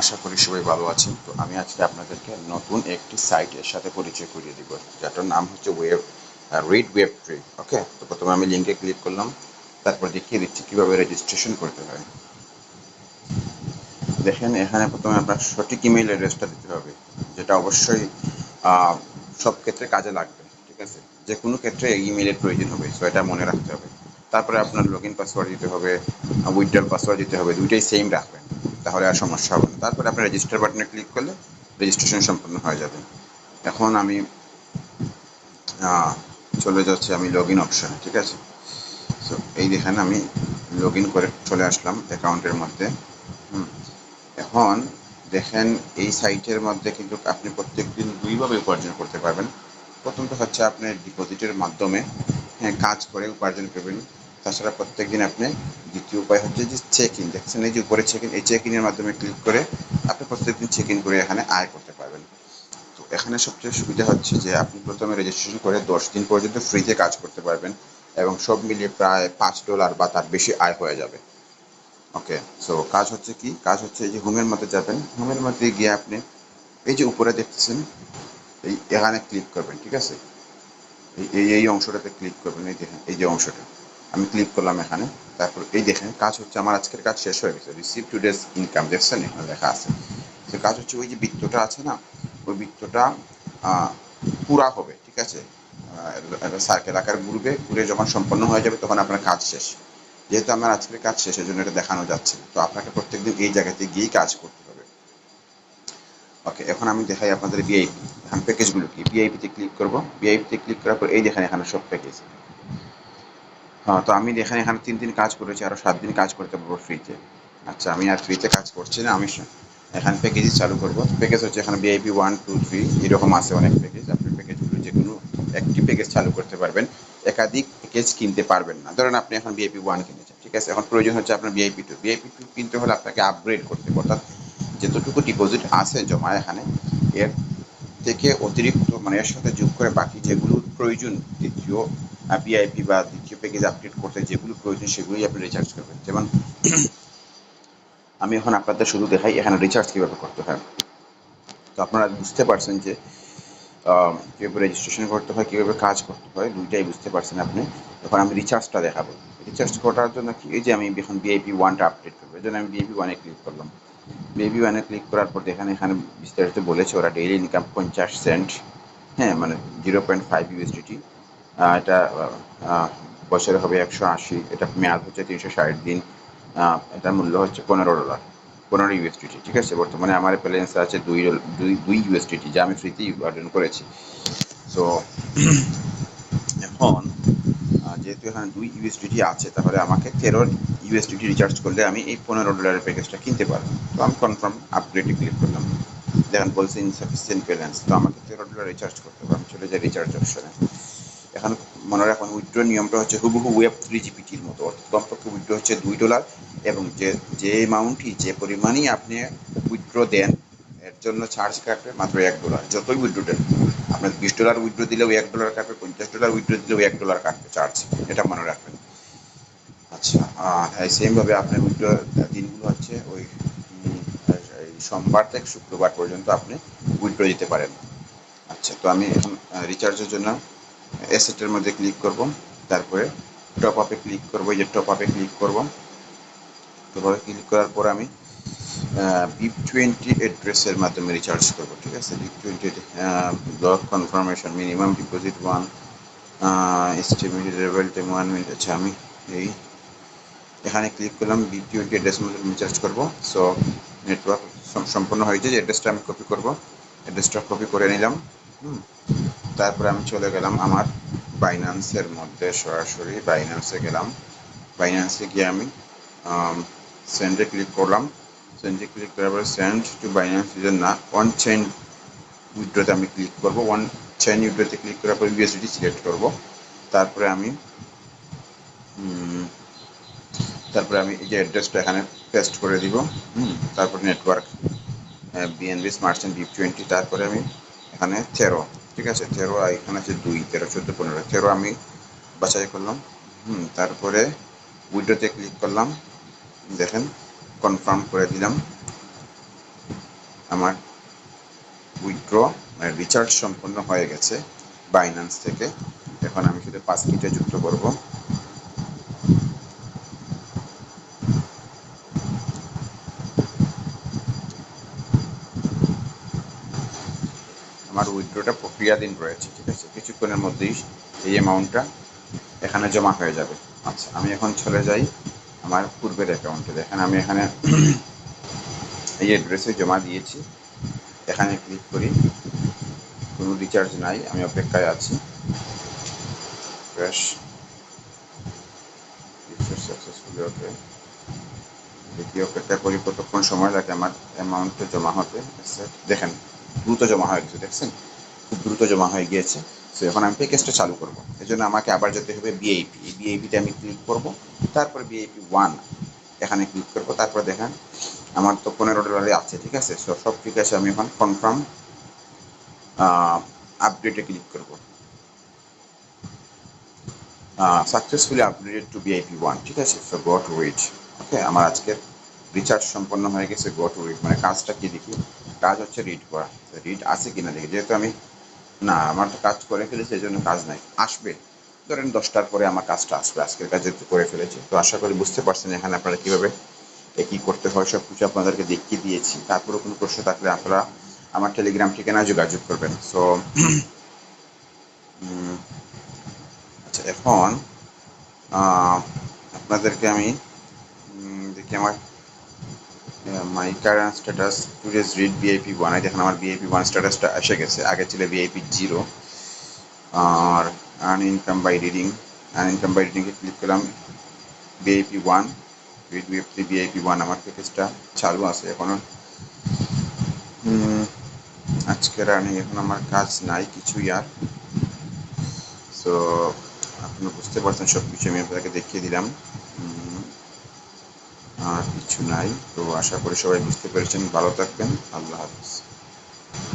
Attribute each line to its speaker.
Speaker 1: আশা করি সবাই ভালো আছেন। তো আমি আজকে আপনাদেরকে নতুন একটি সাইটের সাথে পরিচয় করিয়ে দিব, যেটার নাম হচ্ছে web read web tree okay তো প্রথমে আমি লিঙ্কে ক্লিক করলাম, তারপর দেখিয়ে দিচ্ছি কীভাবে রেজিস্ট্রেশন করতে হয়। দেখেন, এখানে প্রথমে আপনার সঠিক ইমেল অ্যাড্রেসটা দিতে হবে, যেটা অবশ্যই সব ক্ষেত্রে কাজে লাগবে, ঠিক আছে? যে কোনো ক্ষেত্রে ইমেলের প্রয়োজন হবে সো এটা মনে রাখতে হবে। তারপরে আপনার লগ ইন পাসওয়ার্ড দিতে হবে উইথড্রল পাসওয়ার্ড দিতে হবে, দুইটাই সেম রাখবেন। তাহলে আর সমস্যা হবে না। তারপরে আপনার রেজিস্টার বাটনে ক্লিক করলে রেজিস্ট্রেশন সম্পূর্ণ হয়ে যাবে। এখন আমি চলে যাচ্ছি আমি লগ ইন অপশানে ঠিক আছে? সো এই দেখেন আমি লগ ইন করে চলে আসলাম অ্যাকাউন্টের মধ্যে। এখন দেখেন এই সাইটের মধ্যে কিন্তু আপনি প্রত্যেকদিন দুইভাবে উপার্জন করতে পারবেন। প্রথমটা হচ্ছে আপনি ডিপোজিটের মাধ্যমে হ্যাঁ কাজ করে উপার্জন করবেন। তাছাড়া প্রত্যেক দিন আপনি দ্বিতীয় উপায় হচ্ছে যে চেক ইন দেখছেন এই যে উপরে চেক ইন এই চেক ইনের মাধ্যমে ক্লিক করে আপনি প্রত্যেকদিন চেক ইন করে এখানে আয় করতে পারবেন। তো এখানে সবচেয়ে সুবিধা হচ্ছে যে আপনি প্রথমে রেজিস্ট্রেশন করে দশ দিন পর্যন্ত ফ্রিতে কাজ করতে পারবেন এবং সব মিলিয়ে প্রায় পাঁচ ডলার বা তার বেশি আয় হয়ে যাবে। ওকে সো কাজ হচ্ছে কি? কাজ হচ্ছে এই যে হোমের মধ্যে যাবেন। হোমের মধ্যে গিয়ে আপনি এই যে উপরে দেখতেছেন, এই এখানে ক্লিক করবেন, ঠিক আছে? এই এই অংশটাতে ক্লিক করবেন, এই দেখেন, এই যে অংশটা। আমি ক্লিক করলাম এখানে, তারপর এই দেখেন, কাজ হচ্ছে আমার আজকের কাজ শেষ হয়ে গেছে রিসিভ টু ডেজ ইনকাম দেখছেন? এখানে লেখা আছে। তো কাজ হচ্ছে ওই যে বৃত্তটা আছে না, ওই বৃত্তটা পুরা হবে, ঠিক আছে? সার্কেল আকার ঘুরবে, ঘুরে যখন সম্পন্ন হয়ে যাবে তখন আপনার কাজ শেষ। যেহেতু আমার আজকের কাজ শেষের জন্য এটা দেখানো যাচ্ছে তো আপনাকে প্রত্যেকদিন এই জায়গাতে গিয়েই কাজ করতে হবে। ওকে, এখন আমি দেখাই আপনাদের ভিআইপি এখন প্যাকেজগুলো কি? ভিআইপিতে ক্লিক করব। ভিআইপিতে ক্লিক করার পর এই দেখেন এখানে সব প্যাকেজ তো আমি এখানে এখানে তিন দিন কাজ করেছি আরও সাত দিন কাজ করতে পারব ফ্রিতে আচ্ছা আমি আর ফ্রিতে কাজ করছি না, আমি এখানে প্যাকেজই চালু করব। প্যাকেজ হচ্ছে এখানে ভিআইপি ওয়ান টু থ্রি এরকম আছে অনেক প্যাকেজ আপনি প্যাকেজগুলো যে কোনো একটি প্যাকেজ চালু করতে পারবেন। একাধিক প্যাকেজ কিনতে পারবেন না। ধরেন আপনি এখন ভিআইপি ওয়ান কিনেছেন, ঠিক আছে? এখন প্রয়োজন হচ্ছে আপনার ভিআইপি টু ভিআইপি টু কিনতে হলে আপনাকে আপগ্রেড করতে হবে, অর্থাৎ যতটুকু ডিপোজিট আছে জমা এখানে, এর থেকে অতিরিক্ত মানে এর সাথে যোগ করে বাকি যেগুলো প্রয়োজন, দ্বিতীয় ভিআইপি বা প্যাকেজ আপডেট করতে যেগুলো প্রয়োজন সেগুলোই আপনি রিচার্জ করবেন। যেমন, আমি এখন আপনাদের শুধু দেখাই এখানে রিচার্জ কীভাবে করতে হয়। তো আপনারা বুঝতে পারছেন যে কীভাবে রেজিস্ট্রেশন করতে হয়, কীভাবে কাজ করতে হয়, দুইটাই বুঝতে পারছেন আপনি। এখন আমি রিচার্জটা দেখাবো। রিচার্জ করার জন্য কি, এই যে আমি এখন বিআইপি ওয়ানটা আপডেট করব। এই জন্য আমি বিআইপি ওয়ানে ক্লিক করলাম। বিআইপি ওয়ানে ক্লিক করার পর এখানে এখানে বিস্তারিত বলেছে, ওরা ডেইলি ইনকাম পঞ্চাশ সেন্ট হ্যাঁ মানে জিরো পয়েন্ট ফাইভ ইউএসডিটি এটা বছরে হবে একশো আশি, এটা মেয়াদ হচ্ছে তিনশো ষাট দিন এটার মূল্য হচ্ছে পনেরো ডলার পনেরো ইউএসডিটি ঠিক আছে? বর্তমানে আমার ব্যালেন্স আছে দুই দুই দুই ইউএসডিটি যা আমি ফ্রিতেই অর্জন করেছি। সো এখন যেহেতু এখানে দুই ইউএসডিটি আছে, তাহলে আমাকে তেরো ইউএসডিটি রিচার্জ করলে আমি এই পনেরো ডলারের প্যাকেজটা কিনতে পারব। তো আমি কনফার্ম আপগ্রেডে ক্লিক করলাম। দেখেন বলছে ইনসাফিসিয়েন্ট ব্যালেন্স তো আমাকে তেরো ডলার রিচার্জ করতে হবে। আমি চলে যাই রিচার্জ অপশনে এখন মনে রাখুন উইথড্র নিয়মটা হচ্ছে হুবহু ওয়েব থ্রি জিপিটির মতো। অর্থাৎ কমপক্ষে উইথড্র হচ্ছে দুই ডলার এবং যে যে অ্যামাউন্টই যে পরিমাণই আপনি উইথড্র দেন, এর জন্য চার্জ কাটবে মাত্র এক ডলার যতই উইথড্র দেন, আপনার বিশ ডলার উইথড্র দিলেও এক ডলার কাটবে, পঞ্চাশ ডলার উইথড্র দিলেও এক ডলার কাটবে চার্জ এটা মনে রাখবেন। আচ্ছা সেমভাবে আপনার উইথড্র দিনগুলো হচ্ছে ওই সোমবার থেকে শুক্রবার পর্যন্ত আপনি উইথড্র দিতে পারেন। আচ্ছা তো আমি এখন রিচার্জের জন্য অ্যাসেটের মধ্যে ক্লিক করব, তারপরে টপ আপে ক্লিক করব, এই যে টপ আপে ক্লিক করব। টপ ক্লিক করার পর আমি বিপ টোয়েন্টি অ্যাড্রেসের মাধ্যমে রিচার্জ করব, ঠিক আছে? BEP twenty block confirmation minimum deposit one estimated level time one minute আচ্ছা আমি এই, এখানে ক্লিক করলাম বি টোয়েন্টি অ্যাড্রেস মধ্যে রিচার্জ করব। সো নেটওয়ার্ক সম্পূর্ণ হয়েছে যে অ্যাড্রেসটা আমি কপি করব অ্যাড্রেসটা কপি করে নিলাম, হুম। তারপরে আমি চলে গেলাম আমার বাইন্যান্সের মধ্যে সরাসরি বাইন্যান্সে গেলাম। বাইন্যান্সে গিয়ে আমি সেন্ডে ক্লিক করলাম। সেন্ডে ক্লিক করার পরে সেন্ড টু বাইন্যান্স ইউজার না ওয়ান চেন উইথড্রোতে আমি ক্লিক করব। ওয়ান চেন উইথড্রোতে ক্লিক করার পরে ইউএসডি সিলেক্ট করব। তারপরে আমি তারপরে আমি এই যে অ্যাড্রেসটা এখানে পেস্ট করে দিব। তারপর network BNB smart B twenty তারপরে আমি এখানে তেরো, ঠিক আছে? তেরো আর এখানে আছে দুই, তেরো, চোদ্দ, পনেরো। তেরো আমি বাছাই করলাম। হুম, তারপরে উইডোতে ক্লিক করলাম। দেখেন, কনফার্ম করে দিলাম আমার উইথড্র মানে রিচার্জ সম্পন্ন হয়ে গেছে বাইন্যান্স থেকে। এখন আমি শুধু মিনিটে যুক্ত করব। আমার উইথড্রটা প্রক্রিয়াধীন রয়েছে, ঠিক আছে? কিছুক্ষণের মধ্যেই এই অ্যামাউন্টটা এখানে জমা হয়ে যাবে। আচ্ছা আমি এখন চলে যাই আমার পূর্বের অ্যাকাউন্টে দেখেন, আমি এখানে এই অ্যাড্রেসে জমা দিয়েছি। এখানে ক্লিক করি। কোনো রিচার্জ নাই, আমি অপেক্ষায় আছি। সাকসেসফুলি ওকে দেখি অপেক্ষা করি কতক্ষণ সময় লাগে আমার অ্যামাউন্টটা জমা হতে. দেখেন দ্রুত জমা হয়ে গেছে, দেখছেন? খুব দ্রুত জমা হয়ে গিয়েছে। সো এখন আমি প্যাকেজটা চালু করব। এই জন্য আমাকে আবার যেতে হবে বিআইপি এই বিআইপিতে আমি ক্লিক করব, তারপরে বিআইপি ওয়ান এখানে ক্লিক করব, তারপর দেখেন, আমার তো পনেরো ডলারে আছে, ঠিক আছে? সো সব ঠিক আছে, আমি এখন কনফার্ম আপডেটে ক্লিক করব। Successfully updated to VIP one ঠিক আছে? So go to reach okay আমার আজকের রিচার্জ সম্পন্ন হয়ে গেছে গো টু রিড মানে কাজটা কি দেখি? কাজ হচ্ছে রিড করা। রিড আছে কিনা দেখি। যেহেতু আমি, না, আমার তো কাজ করে ফেলেছি এই জন্য কাজ নাই। আসবে। ধরেন দশটার পরে আমার কাজটা আসবে। আজকের কাজ যেহেতু করে ফেলেছি। তো আশা করি বুঝতে পারছেন এখানে আপনারা কীভাবে এ কী করতে হয় সব কিছু আপনাদেরকে দেখিয়ে দিয়েছি। তারপরেও কোনো প্রশ্ন থাকলে আপনারা আমার টেলিগ্রাম ঠিকানায় যোগাযোগ করবেন। সো আচ্ছা এখন আপনাদেরকে আমি দেখি আমার my current status today's read VIP one দেখেন আমার বিআইপি ওয়ান স্ট্যাটাসটা এসে গেছে। আগে ছিল VIP zero R earn income by reading earn income by রিডিংয়ে click করলাম। VIP one read BF three VIP one আমার প্যাকেজটা চালু আছে এখনও। উম, আজকের আর্নিং এখন আমার কাজ নাই কিছুই আর। সো আপনি বুঝতে পারছেন সব কিছু আমি আপনাকে দেখিয়ে দিলাম। আর কিছু নাই। তো আশা করি সবাই বুঝতে পেরেছেন। ভালো থাকবেন। আল্লাহ হাফিজ।